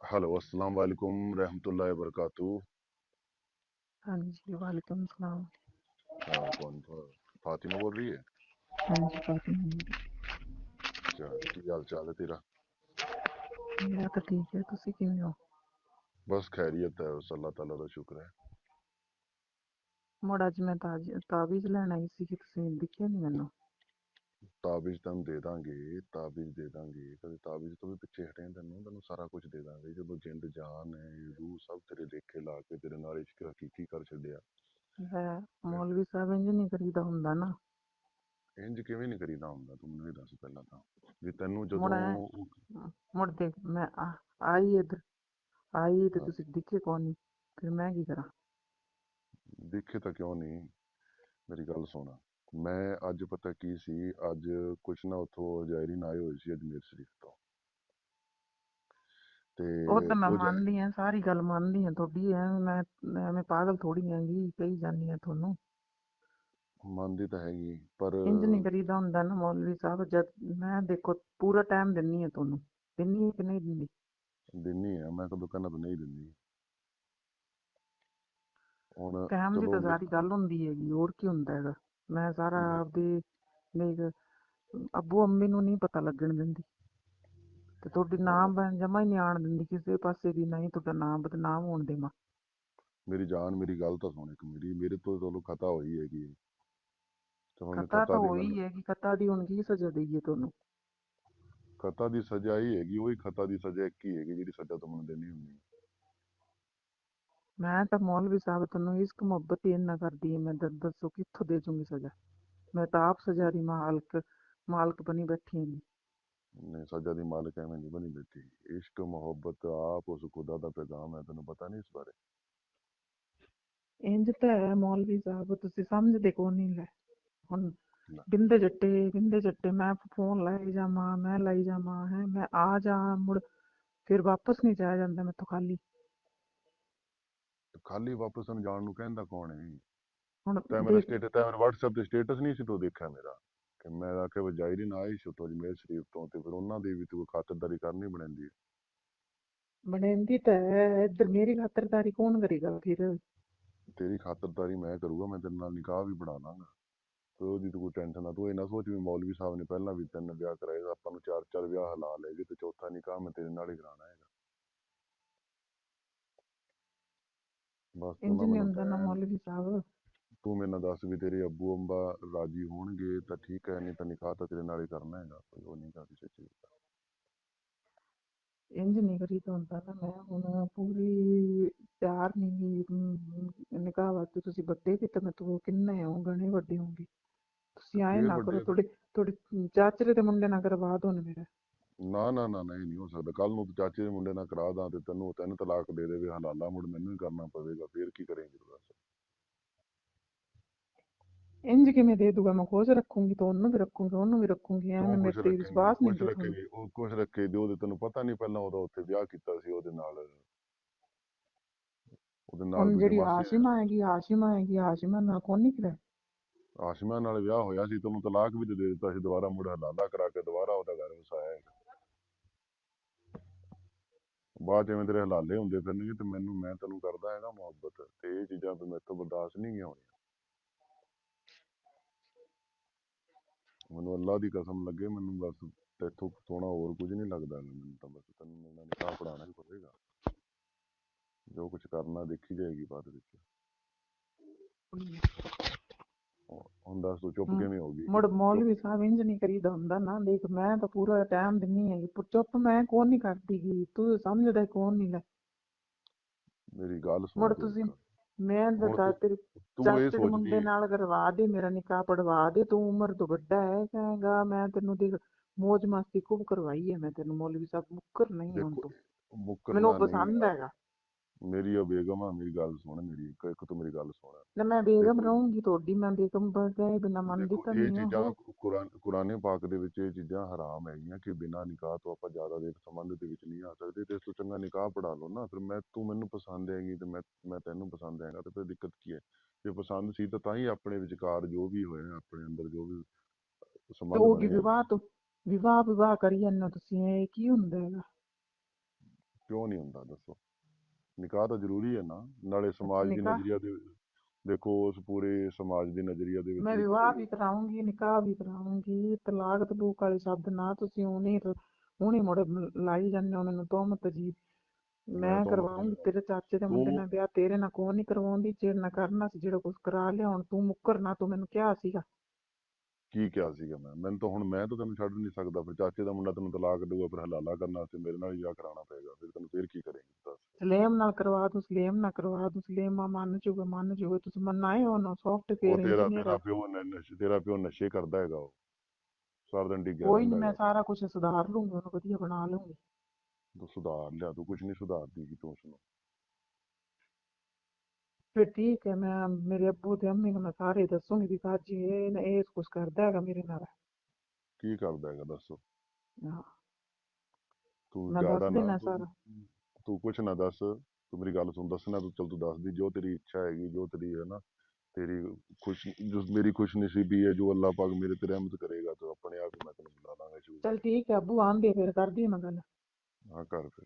Hello السلام علیکم رحمۃ اللہ وبرکاتہ۔ ہاں جی وعلیکم السلام۔ ہاں کون فاطمہ بول رہی ہے؟ ہاں جی فاطمہ۔ اچھا کی حال چال ہے تیرا؟ میرا تو ٹھیک ہے تسی کیوں ہو؟ بس خیریت ہے اس اللہ تعالی دا شکر ہے۔ مڑ اج میں تاج تعویذ لینا آئی سی کہ تسی دکھیا نہیں مینوں؟ ਤਾਬੀਜ਼ ਤੈਨੂੰ ਦੇ ਦਾਂਗੇ ਤਾਬੀਜ਼ ਦੇ ਦਾਂਗੇ ਕਦੇ ਤਾਬੀਜ਼ ਤੋਂ ਵੀ ਪਿੱਛੇ ਹਟੇ ਤੈਨੂੰ ਤੈਨੂੰ ਸਾਰਾ ਕੁਝ ਦੇ ਦਾਂਗੇ। ਜਦੋਂ ਜਿੰਦ ਜਾਨ ਹੈ ਰੂਹ ਸਭ ਤੇਰੇ ਲੇਖੇ ਲਾ ਕੇ ਤੇਰੇ ਨਾਲ ਇਸ਼ਕ ਹਕੀਕੀ ਕਰ ਛੱਡਿਆ। ਲੈ ਮੌਲਵੀ ਸਾਹਿਬ ਇੰਜ ਨਹੀਂ ਕਰੀਦਾ ਹੁੰਦਾ ਨਾ। ਇੰਜ ਕਿਵੇਂ ਨਹੀਂ ਕਰੀਦਾ ਹੁੰਦਾ? ਤੂੰ ਮੈਨੂੰ ਇਹ ਦੱਸ ਪਹਿਲਾਂ ਤਾਂ। ਵੀ ਤੈਨੂੰ ਐਂ- ਜਦੋਂ ਮੁੜ ਦੇਖ ਮੈਂ ਆ- ਆਈ ਇੱਧਰ। ਆਈ ਤੇ ਹਾਂ। ਤੁਸੀਂ ਦਿਖੇ ਕੌਣ ਨਹੀਂ? ਫਿਰ ਮੈਂ ਕੀ ਕਰਾਂ? ਦੇਖੇ ਤਾਂ ਕਿਉਂ ਨਹੀਂ? ਮੇਰੀ ਗੱਲ ਸੁਣ। ਮੈਂ ਅੱਜ ਪਤਾ ਕੀ ਸੀ ਅੱਜ ਕੁਛ ਨਾ ਉਥੋਂ ਜ਼ਾਇਰੀਨ ਆਏ ਹੋਏ ਸੀ ਅਜਮੇਰ ਸ਼ਰੀਫ ਤੋਂ। ਤੇ ਉਹ ਤਾਂ ਮੈਂ ਉਹ ਜਾ- ਮੰਨਦੀ ਹਾਂ ਸਾਰੀ ਗੱਲ ਮੰਨਦੀ ਹਾਂ ਤੁਹਾਡੀ ਐ ਮੈਂ ਐਵੇਂ ਪਾਗਲ ਥੋੜੀ ਹੈਗੀ ਕਹੀ ਜਾਂਦੀ ਹਾਂ ਤੁਹਾਨੂੰ। ਮੰਨਦੀ ਤਾਂ ਹੈਗੀ ਪਰ ਇੰਜ ਨਹੀਂ ਕਰੀਦਾ ਹੁੰਦਾ ਨਾ ਮੌਲਵੀ ਸਾਹਿਬ ਜਦ ਮੈਂ ਦੇਖੋ ਪੂਰਾ ਟਾਈਮ ਦਿੰਨੀ ਹਾਂ ਤੁਹਾਨੂੰ ਦਿੰਨੀ ਕਿ ਨਹੀਂ ਦਿੰਦੀ ਦਿੰਨੀ ਆ ਮੈਂ ਕਦੋਂ ਕਹਿੰਦਾ ਵੀ ਨਹੀਂ ਦਿੰਦੀ ਹੁਣ ਟਾਈਮ ਦੀ ਚਲੋ ਤਾਂ ਸਾਰੀ ਗੱਲ ਹੁੰਦੀ ਹੈਗੀ ਹੋਰ ਕੀ ਹੁੰਦਾ ਹੈਗਾ? ਮੈਂ ਸਾਰਾ। ਆਪਦੇ ਦੇਖ ਅੱਬੂ ਅੰਮੀ ਨੂੰ ਨਹੀਂ ਪਤਾ ਲੱਗਣ ਦਿੰਦੀ ਤੇ ਤੁਹਾਡੀ ਨਾਮ ਬਣ ਜਮਾ ਹੀ ਨਹੀਂ ਆਣ ਦਿੰਦੀ ਕਿਸੇ ਪਾਸੇ ਵੀ ਨਹੀਂ ਤੁਹਾਡਾ ਨਾਮ ਬਦਨਾਮ ਹੋਣ ਦੇਵਾਂ ਮੇਰੀ ਜਾਨ ਮੇਰੀ ਗੱਲ ਤਾਂ ਸੁਣ ਇੱਕ ਮੇਰੀ ਮੇਰੇ ਤੋਂ ਚਲੋ ਖਤਾ ਹੋਈ ਹੈਗੀ ਹੈ। ਤੇ ਹੁਣ ਖਤਾ ਤਾਂ ਦੀ ਹੋਈ ਮੈਨੂੰ- ਹੈਗੀ ਖਤਾ ਦੀ ਹੁਣ ਕੀ ਸਜ਼ਾ ਦਈਏ ਤੁਹਾਨੂੰ ਖਤਾ ਦੀ ਸਜ਼ਾ ਹੀ ਹੈਗੀ ਉਹੀ ਖਤਾ ਦੀ ਸਜ਼ਾ ਇੱਕ ਹੀ ਹੈਗੀ ਜਿਹੜੀ ਸਜ਼ਾ ਤੁਹਾਨੂੰ ਦੇਣੀ ਹੁੰਦੀ ਹੈ। ਮੈਂ ਤਾਂ ਮੌਲਵੀ ਸਾਹਿਬ ਤੁਹਾਨੂੰ ਇਸ਼ਕ ਮੁਹੱਬਤ ਹੀ ਇੰਨਾ ਕਰਦੀ ਹਾਂ ਮੈਂ ਦ- ਦੱਸੋ ਕਿੱਥੋਂ ਦੇ ਜੂੰਗੀ ਸਜ਼ਾ। ਮੈਂ ਤਾਂ ਆਪ ਸਜ਼ਾ ਦੀ ਮਾਲਕ ਮਾਲਕ ਬਣੀ ਬੈਠੀ ਹਾਂ ਨਹੀਂ ਸਜ਼ਾ ਦੀ ਮਾਲਕ ਐਵੇਂ ਨਹੀਂ ਬਣੀ ਬੈਠੀ। ਇਸ਼ਕ ਮੁਹੱਬਤ ਆਪ ਉਸ ਖੁਦਾ ਦਾ ਪੈਗਾਮ ਹੈ ਤੈਨੂੰ ਪਤਾ ਨਹੀਂ ਇਸ ਬਾਰੇ? ਇੰਜ ਤਾਂ ਹੈ ਮੌਲਵੀ ਸਾਹਿਬ ਤੁਸੀਂ ਸਮਝਦੇ ਕੋ ਨਹੀਂ ਲੈ। ਹੁਣ ਲੈ। ਬਿੰਦੇ ਜੱਟੇ ਬਿੰਦੇ ਜੱਟੇ ਮੈਂ ਫੋਨ ਲਾਈ ਜਾਵਾਂ ਮੈਂ ਲਾਈ ਜਾਵਾਂ ਹੈ ਮੈਂ ਆ ਜਾ ਮੁੜ ਫਿਰ ਵਾਪਸ ਨਹੀਂ ਜਾਇਆ ਜਾਂਦਾ ਮੈਥੋਂ ਖਾਲੀ। ਤੇ ਖਾਲੀ ਵਾਪਸ ਨੂੰ ਜਾਣ ਨੂੰ ਕਹਿੰਦਾ ਕੌਣ ਹੈ ਹੁਣ ਤੈਂ ਮੇਰਾ ਸਟੇਟਸ ਤੈਂ ਮੇਰਾ WhatsApp ਤੇ ਸਟੇਟਸ ਨਹੀਂ ਸੀ ਤੂੰ ਦੇਖਿਆ ਮੇਰਾ। ਕਿ ਮੈਂ ਆਖਿਆ ਵੀ ਜਾਇਰੀ ਨਾ ਆਈ ਸੀ ਤੋਂ ਅਜਮੇਰ ਸ਼ਰੀਫ ਤੋਂ ਤੇ ਫਿਰ ਉਹਨਾਂ ਦੀ ਵੀ ਤੂੰ ਖਾਤਰਦਾਰੀ ਕਰਨੀ ਬਣਦੀ ਹੈ। ਬਣਾਉਂਦੀ ਤਾਂ ਹੈ ਇੱਧਰ ਮੇਰੀ ਖਾਤਰਦਾਰੀ ਕੌਣ ਕਰੇਗਾ ਫਿਰ? ਤੇਰੀ ਖਾਤਰਦਾਰੀ ਮੈਂ ਕਰੂੰਗਾ ਮੈਂ ਤੇਰੇ ਨਾਲ ਨਿਕਾਹ ਵੀ ਬਣਾ ਲਾਂਗਾ। ਤੇ ਉਹਦੀ ਤੂੰ ਕੋਈ ਟੈਨਸ਼ਨ ਨਾ ਤੂੰ ਇਹ ਨਾ ਸੋਚ ਵੀ ਮੌਲਵੀ ਸਾਹਿਬ ਨੇ ਪਹਿਲਾਂ ਵੀ ਤਿੰਨ ਵਿਆਹ ਕਰਾਏ ਆਪਾਂ ਨੂੰ ਚਾਰ ਚਾਰ ਵਿਆਹ ਹਲਾ ਲਏਗੇ ਤੇ ਚੌਥਾ ਨਿਕਾਹ ਮੈਂ ਤੇਰੇ ਨਾਲ ਹੀ ਕਰਾਉਣਾ ਹੈਗਾ ਬਸ ਤੂੰ ਇੰਜ ਨਾ ਨਹੀਂ ਮੈਨੂੰ ਹੁੰਦਾ ਨਾ ਕਹਿ, ਮੌਲਵੀ ਸਾਹਿਬ ਤੂੰ ਮੇਰੇ ਨਾਲ ਦੱਸ ਵੀ ਤੇਰੇ ਅੱਬੂ ਅੰਬਾ ਰਾਜੀ ਹੋਣਗੇ ਤਾਂ ਠੀਕ ਹੈ ਨਹੀਂ ਤਾਂ ਨਿਕਾਹ ਤਾਂ ਤੇਰੇ ਨਾਲ ਹੀ ਕਰਨਾ ਹੈਗਾ ਕੋਈ ਉਹ ਨਹੀਂ ਗਾ ਕਿਸੇ ਚੀਜ਼ ਦਾ ਇੰਜ ਨਹੀਂ ਕਰੀਦਾ ਹੁੰਦਾ ਨਾ ਮੈਂ ਹੁਣ ਪੂਰੀ ਤਿਆਰ ਨਹੀਂ ਨਿਕਾਹ ਵਾਸਤੇ ਤੁਸੀਂ ਵੱਡੇ ਵੀ ਤਾਂ ਮੈਂ ਤੂੰ ਕਿੰਨੇ ਹੋ ਗਣੇ ਵੱਡੇ ਹੋਗੇ ਤੁਸੀਂ ਆਏ ਨਾ ਕਰੋ ਤੁਹਾਡੇ ਤੁਹਾਡੇ ਚਾਚਰੇ ਦੇ ਮੁੰਡੇ ਨਾਲ ਕਰਵਾ ਦੋ ਨਾ ਮੇਰਾ। ਨਾ ਨਾ ਨਾ ਨਾ ਇਹ ਨਹੀਂ ਹੋ ਸਕਦਾ। ਕੱਲ ਨੂੰ ਤੂੰ ਚਾਚੇ ਦੇ ਮੁੰਡੇ ਨਾਲ ਕਰਾ ਦਾਂ ਤੇ ਤੈਨੂੰ ਤਿੰਨ ਤਲਾਕ ਦੇ ਦੇਵੇ ਹਲਾਲਾ ਮੁੜ ਮੈਨੂੰ ਹੀ ਕਰਨਾ ਪਵੇਗਾ ਫੇਰ ਕੀ ਕਰੇਂਗੀ ਤੂੰ ਦੱਸ? ਇੰਜ ਕਿਵੇਂ ਦੇ ਦੂਗਾ? ਮੈਂ ਖੋਜ ਰੱਖੂੰਗੀ ਤਾਂ ਉਹਨੂੰ ਵੀ ਰੱਖੂੰਗੀ ਉਹਨੂੰ ਵੀ ਰੱਖੂੰਗੀ ਐਵੇਂ ਤੂੰ ਮੇਰੇ ਤੇ ਵਿਸ਼ਵਾਸ ਨਹੀਂ ਕੁਛ ਰੱਖੇਂਗੀ ਉਹ ਕੁਛ ਰੱਖੇ ਦਿਓ ਤੇ ਤੈਨੂੰ ਪਤਾ ਨਹੀਂ ਪਹਿਲਾਂ ਉਹਦਾ ਉੱਥੇ ਵਿਆਹ ਕੀਤਾ ਸੀ ਉਹਦੇ ਨਾਲ। ਉਹਦੇ ਨਾਲ ਹੁਣ ਦੂਜੀ ਜਿਹੜੀ ਮਾਸੀ ਆਸ਼ਿਮਾ ਹੈਗੀ ਆਸ਼ਿਮਾ ਹੈਗੀ ਆਸ਼ਿਮਾ ਨਾਲ ਕੌਣ ਆਸ਼ਮਾ ਨਾਲ ਵਿਆਹ ਹੋਇਆ ਸੀ ਤੈਨੂੰ ਤਲਾਕ ਵੀ ਤੇ ਦੇ ਦਿੱਤਾ ਸੀ ਦੁਬਾਰਾ ਮੁੜ ਹਲਾਲਾ ਕਰਾ ਕੇ ਦੁਬਾਰਾ ਉਹਦਾ ਘਰ ਵਸਾਇਆ ਬਾਅਦ ਚ ਐਵੇਂ ਤੇਰੇ ਹਲਾਲੇ ਹੁੰਦੇ ਫਿਰਨਗੇ ਤੇ ਮੈਨੂੰ, ਮੈਂ ਤੈਨੂੰ ਕਰਦਾ ਹੈਗਾ ਮੁਹੱਬਤ ਤੇ ਇਹ ਚੀਜ਼ਾਂ ਤੇ ਮੇਰੇ ਤੋਂ ਬਰਦਾਸ਼ਤ ਨਹੀਂ ਗਈਆਂ ਹੋਣੀਆਂ। ਮੈਨੂੰ ਅੱਲਾ ਦੀ ਕਸਮ ਲੱਗੇ, ਮੈਨੂੰ ਬਸ ਤੇਥੋਂ ਸੋਹਣਾ ਹੋਰ ਕੁਝ ਨਹੀਂ ਲੱਗਦਾ ਹੈਗਾ, ਮੈਨੂੰ ਤਾਂ ਬਸ ਤੈਨੂੰ ਮੇਰੇ ਨਾਲ ਨਿਕਾਹ ਪੜਾਉਣਾ ਹੀ ਪਵੇਗਾ। ਜੋ ਕੁਝ ਕਰਨਾ ਦੇਖੀ ਜਾਏਗੀ ਬਾਅਦ ਵਿੱਚ। ਹੁਣ ਦੱਸ ਤੂੰ ਚੁੱਪ ਕਿਵੇਂ ਹੋ ਗਈ ਮੁੜ ਮੌਲਵੀ ਸਾਹਿਬ ਇੰਜ ਨਹੀਂ ਕਰੀਦਾ ਹੁੰਦਾ ਨਾ ਦੇਖ ਮੈਂ ਤਾਂ ਪੂਰਾ ਟਾਈਮ ਦਿੰਨੀ ਹੈਗੀ ਪਰ ਚੁੱਪ ਮੈਂ ਕੌਣ ਨਹੀਂ ਕਰਦੀ ਗੀ ਤੂੰ ਸਮਝਦਾ ਕੌਣ ਨਹੀਂ ਲੈ। ਮੇਰੀ ਗੱਲ ਸੁਣ ਮੁੜ ਤੁਸੀਂ। ਮੈਂ ਤੂੰ- ਤੇਰੇ ਤੂੰ ਇਹ ਸੋਚਦੀ ਮੁੰਡੇ ਨਾਲ ਕਰਵਾ ਦੇ ਮੇਰਾ ਨਿਕਾਹ ਪੜਵਾ ਦੇ ਤੂੰ ਉਮਰ ਤੋਂ ਵੱਡਾ ਹੈ ਕਹੇਗਾ ਮੈਂ ਤੈਨੂੰ ਦੇਖ ਮौज ਮਸਤੀ ਖੂਬ ਕਰਵਾਈ ਹੈ ਮੈਂ ਤੈਨੂੰ ਮੌਲਵੀ ਸਾਹਿਬ ਮੁੱਕਰ ਨਹੀਂ ਹੁਣ ਤੂੰ। ਮੈਨੂੰ ਪਸੰਦ ਹੈਗਾ। ਮੇਰੀ ਉਹ ਬੇਗਮ ਆ ਮੇਰੀ ਗੱਲ ਸੁਣ ਮੇਰੀ ਇੱਕ ਇੱਕ ਤੂੰ ਮੇਰੀ ਗੱਲ ਸੁਣ। ਨਾ ਮੈਂ ਬੇਗਮ ਦੇਖੋ- ਰਹੂੰਗੀ ਤੁਹਾਡੀ ਮੈਂ ਬੇਗਮ ਬਗੈਰ ਬਿਨਾ ਮੰਨਦੀ ਦੇਖੋ ਤਾਂ ਇਹ ਉਹ। ਕੁਰਾਨ ਕੁਰਾਨੇ ਪਾਕ ਦੇ ਵਿੱਚ ਇਹ ਚੀਜ਼ਾਂ ਹਰਾਮ ਹੈਗੀਆਂ ਕਿ ਬਿਨਾਂ ਨਿਕਾਹ ਤੋਂ ਆਪਾਂ ਜ਼ਿਆਦਾ ਦੇਰ ਸੰਬੰਧ ਦੇ ਵਿੱਚ ਨਹੀਂ ਆ ਸਕਦੇ। ਤੇ ਇਸ ਤੋਂ ਚੰਗਾ ਨਿਕਾਹ ਪੜਾ ਲਓ ਨਾ ਫਿਰ ਮੈਂ ਤੂੰ ਮੈਨੂੰ ਪਸੰਦ ਹੈਗੀ ਤੇ ਮੈਂ ਮੈਂ ਤੈਨੂੰ ਪਸੰਦ ਹੈਗਾ ਤੇ ਫਿਰ ਦਿੱਕਤ ਕੀ ਹੈ? ਜੇ ਪਸੰਦ ਸੀ ਤਾਂ ਤਾਂ ਹੀ ਆਪਣੇ ਵਿਚਕਾਰ ਜੋ ਵੀ ਹੋਇਆ ਆਪਣੇ ਅੰਦਰ ਜੋ ਵੀ ਤੇ ਸੰਬੰਧ ਉਹ ਕੀ ਬਣੇ ਆ। ਵਿਵਾਹ ਤੋਂ ਵਿਵਾਹ ਵਿਵਾਹ ਕਰੀ ਜਾਂਦੇ ਹੋ ਤੁਸੀਂ ਇਹ ਕੀ ਹੁੰਦਾ ਹੈਗਾ? ਕਿਉਂ ਨਹੀਂ ਹੁੰਦਾ ਦੱਸੋ? ਨਿਕਾਹ ਤਾਂ ਜ਼ਰੂਰੀ ਹੈ ਨਾ ਨਾਲੇ ਸਮਾਜ ਦੀ ਨਿਕਾਹ- ਨਜ਼ਰੀਆ ਦੇ ਦੇਖੋ ਉਸ ਪੂਰੇ ਸਮਾਜ ਦੇ ਨਜ਼ਰੀਆ ਦੇ ਵਿੱਚ ਮੈਂ ਵਿਵਾਹ ਵੀ ਕਰਾਉਂਗੀ ਨਿਕਾਹ ਵੀ ਕਰਾਉਂਗੀ ਤਲਾਕ ਤਬੂਕ ਵਾਲੇ ਸ਼ਬਦ ਨਾ ਤੁਸੀਂ ਉਹਨੇ ਉਹਨੇ ਮੁੜ ਲਾਈ ਜਾਂਦੇ ਹੋ ਮੈਨੂੰ ਤੋਮਤ ਜੀ। ਮੈਂ ਕਰਵਾਉਂਗੀ ਤੇਰੇ ਚਾਚੇ ਦੇ ਮੁੰਡੇ ਨਾਲ ਵਿਆਹ ਤੇਰੇ ਨਾਲ ਕੋਈ ਨਹੀਂ ਕਰਵਾਉਂਦੀ ਜਿਹੜੇ ਨਾਲ ਕਰਨਾ ਸੀ ਜਿਹੜਾ ਕੁਝ ਕਰਾ ਲਿਆ ਹੁਣ ਤੂੰ ਮੁੱਕਰ ਨਾ ਤੂੰ ਮੈਨੂੰ ਕਿਹਾ ਸੀਗਾ। ਕੀ ਕਿਹਾ ਸੀਗਾ ਮੈਂ? ਮੈਨੂੰ ਤਾਂ ਹੁਣ ਮੈਂ ਤਾਂ ਤੈਨੂੰ ਛੱਡ ਨਹੀਂ ਸਕਦਾ ਫਿਰ ਚਾਚੇ ਦਾ ਮੁੰਡਾ ਤੈਨੂੰ ਤਲਾਕ ਦੇਊਗਾ ਫਿਰ ਹਲਾਲਾ ਕਰਨਾ ਤੇ ਮੇਰੇ ਨਾਲ ਹੀ ਵਿਆਹ ਕਰਾਉਣਾ ਪਏਗਾ ਫਿਰ ਤੈਨੂੰ ਫਿਰ ਕੀ ਕਰੇਂਗੀ? ਦੱਸ। ਸਲੇਮ ਨਾਲ ਕਰਵਾ ਦੂੰ ਸਲੇਮ ਨਾਲ ਕਰਵਾ ਦੂੰ ਸਲੇਮਾ ਮੰਨ ਜੂਗਾ ਮੰਨ ਜੂਗਾ ਤੁਸੀਂ ਮੰਨਾਏ ਹੋ ਨਾ ਸੌਫਟਵੇਅਰ ਉਹ ਤੇਰਾ ਇੰਜੀਨੀਅਰ ਤੇਰਾ ਪਿਓ ਨ- ਨਸ਼ੇ ਤੇਰਾ ਪਿਓ ਨਸ਼ੇ ਕਰਦਾ ਹੈਗਾ ਉਹ ਸਾਰਾ ਦਿਨ ਡਿੱਗਿਆ ਕੋਈ ਰਹਿੰਦਾ ਨਹੀਂ ਮੈਂ ਹੈਗਾ। ਸਾਰਾ ਕੁਝ ਸੁਧਾਰ ਲੂੰਗੀ ਉਹਨੂੰ ਵਧੀਆ ਬਣਾ ਲੂੰਗੀ। ਤੂੰ ਸੁਧਾਰ ਲਿਆ ਤੂੰ ਕੁਝ ਨਹੀਂ ਸੁਧਾਰਦੀ ਕਿ ਤੂੰ ਉਸਨੂੰ ਫਿਰ ਠੀਕ ਹੈ ਮੈਂ ਮੇਰੇ ਅੱਬੂ ਤੇ ਅੰਮੀ ਨੂੰ ਮੈਂ ਸਾਰੇ ਦੱਸੂਗੀ ਵੀ ਕਾਜੀ ਇਹ ਇਹ ਕੁਝ ਕਰਦਾ ਹੈਗਾ ਮੇਰੇ ਨਾਲ। ਕੀ ਕਰਦਾ ਹੈਗਾ ਦੱਸੋ? ਹਾਂ, ਤੂੰ ਮੈਂ ਜ਼ਿਆਦਾ ਦੱਸ ਨਾ ਦੇਣਾ ਤੂੰ- ਸਾਰਾ। ਤੂੰ ਕੁਛ ਨਾ ਦੱਸ ਤੂੰ ਮੇਰੀ ਗੱਲ ਸੁਣ ਦੱਸਣਾ ਤੂੰ ਚਲ ਤੂੰ ਦੱਸਦੀ ਜੋ ਤੇਰੀ ਇੱਛਾ ਹੈਗੀ ਜੋ ਤੇਰੀ ਹੈ ਨਾ ਤੇਰੀ ਖੁਸ਼ ਜੋ ਮੇਰੀ ਖੁਸ਼ ਨਸੀਬੀ ਹੈ ਜੋ ਅੱਲਾਹ ਪਾਕ ਮੇਰੇ ਤੇ ਰਹਿਮਤ ਕਰੇਗਾ ਤੂੰ ਆਪਣੇ ਆਪ ਹੀ ਮੈਂ ਤੈਨੂੰ ਬੁਲਾ ਲਾਂਗਾ ਸ਼ੂ ਚਲ ਠੀਕ ਹੈ ਅੱਬੂ ਆਂਦੇ ਫਿਰ ਕਰਦੀ ਹਾਂ ਮੈਂ ਗੱਲ। ਹਾਂ ਕਰ ਫਿਰ।